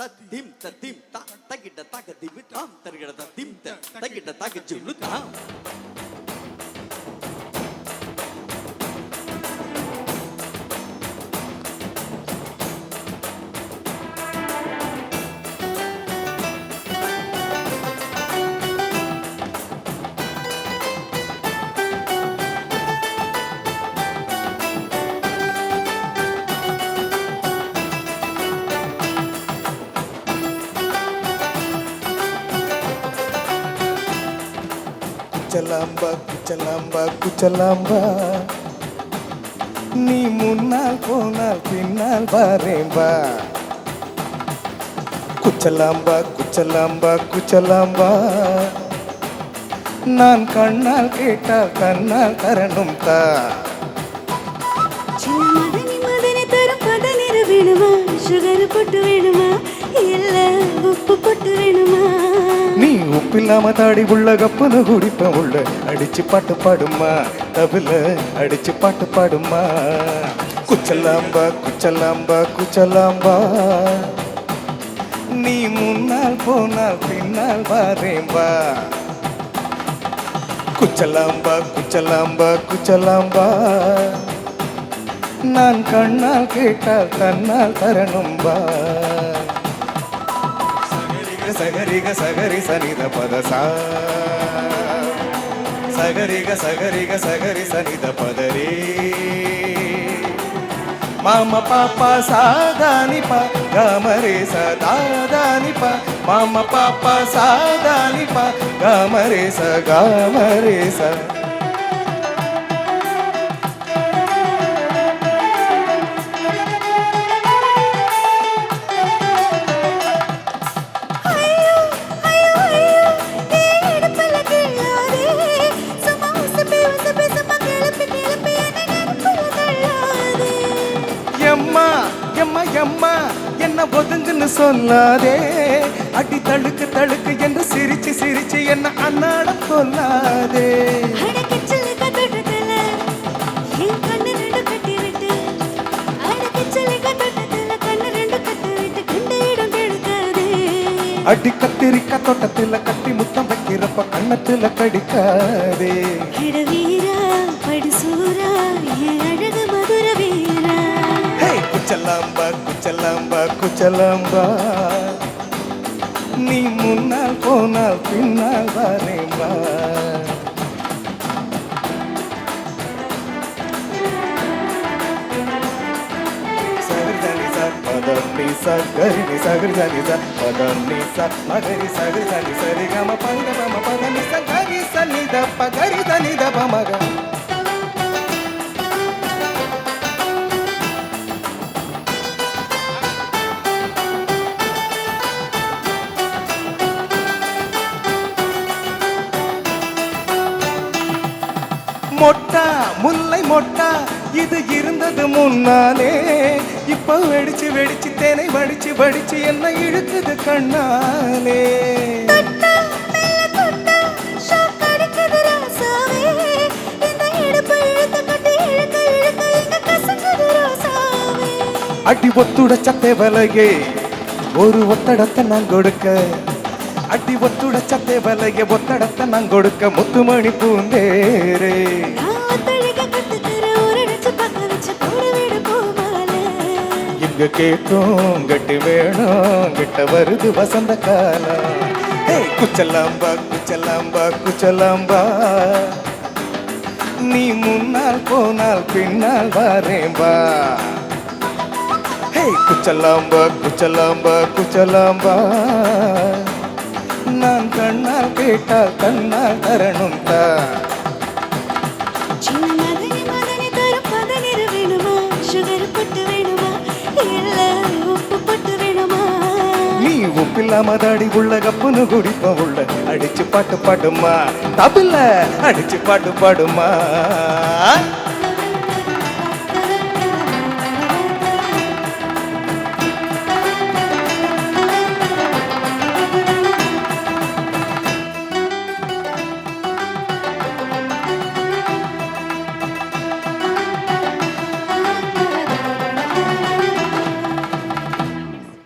தத்திம் தத்திம் தா தகிட்ட தக தாம் தருகிட தத்திம் த தகிட்ட தக தாம். குச்சலாம்பா குச்சலாம்பா குச்சலாம்பா. நீ முன்னால் போனால் பின்னால் பாரேம்பா குச்சலாம்பா குச்சலாம்பா குச்சலாம்பா. நான் கண்ணால் கேட்டால் கண்ணால் தரணும் தா சின்ன மதனி மதனி தரும் பதனிரு வேணுமா சுகர் பொட்டு வேணுமா? இல்ல உப்பு பொட்டு வேணுமா? நீ உப்பில்லாம தாடி உள்ள கப்புனு குடிப்ப உள்ள. அடிச்சு பாட்டு பாடுமா தபில அடிச்சு பாட்டு பாடுமா குச்சலாம்பா குச்சலாம்பா குச்சலாம்பா. நீ முன்னால் போனால் பின்னால் வாரேம்பா. குச்சலாம்பா குச்சலாம்பா குச்சலாம்பா. நான் கண்ணால் கேட்டால் கண்ணால் தரணும்பா. సగరిగ సగరి సనిద పద సా. సగరిగ సగరిగ సగరి సనిద పదరే. మమ పాప సాదాని ప గమరే సదాదాని ప మమ పాప సాధాని ప గమరే స గమరే స எம்மா எம்மா என்ன ஒதுங்குன்னு சொல்லாதே. அடி தழுக்கு தழுக்கு என்று சிரிச்சு சிரிச்சு என்ன அன்னாடம் சொல்லாதே. அடி கத்திரிக்க தோட்டத்துல கட்டி முத்தம் வைக்கிறப்ப கண்ணத்துல கடிக்காதே. குச்சலாம்பா குச்சலாம்பா நீ முன்னால் போனால் பின்னால் வரேம்பா సగరి సని స పదం ని స గరి ని సగరి సని స పదం ని స మగరి సగరి సని సరి గమ పంగ పమ పద ని స గరి సని ద ప గరి దని ద ప మగ மொட்டா முல்லை மொட்டா இது இருந்தது முன்னாலே. இப்ப வெடிச்சு வெடிச்சு தேனை வடிச்சு வடிச்சு என்ன இழுக்குது கண்ணாலே. அடி ஒத்துடச்ச தேவலையே ஒரு ஒத்தடத்தை நான் கொடுக்க. அடி ஒத்துட சத்தே வலையே ஒத்தடத்தை நான் கொடுக்க முத்துமணி பூந்தேரே. இங்க கேட்கும் கட்டி வேணும் கிட்ட வருது வசந்த காலம். குச்சலாம்பா குச்சலாம்பா குச்சலாம்பா. நீ முன்னால் போனால் பின்னால் வரேம்பா. குச்சலாம்பா குச்சலாம்பா குச்சலாம்பா. நான் கண்ணால் கேட்டால் கண்ணால் தரணும் தா சின்ன மதனி மதனி தரும் பதனிரு வேணுமா? சுகர் பொட்டு வேணுமா? இல்ல உப்பு பொட்டு வேணுமா? நீ உப்பில்லாம தாடி உள்ள கப்புனு குடிப்ப உள்ள. அடிச்சு பாட்டு பாடுமா. தபில்ல அடிச்சு பாட்டு பாடுமா.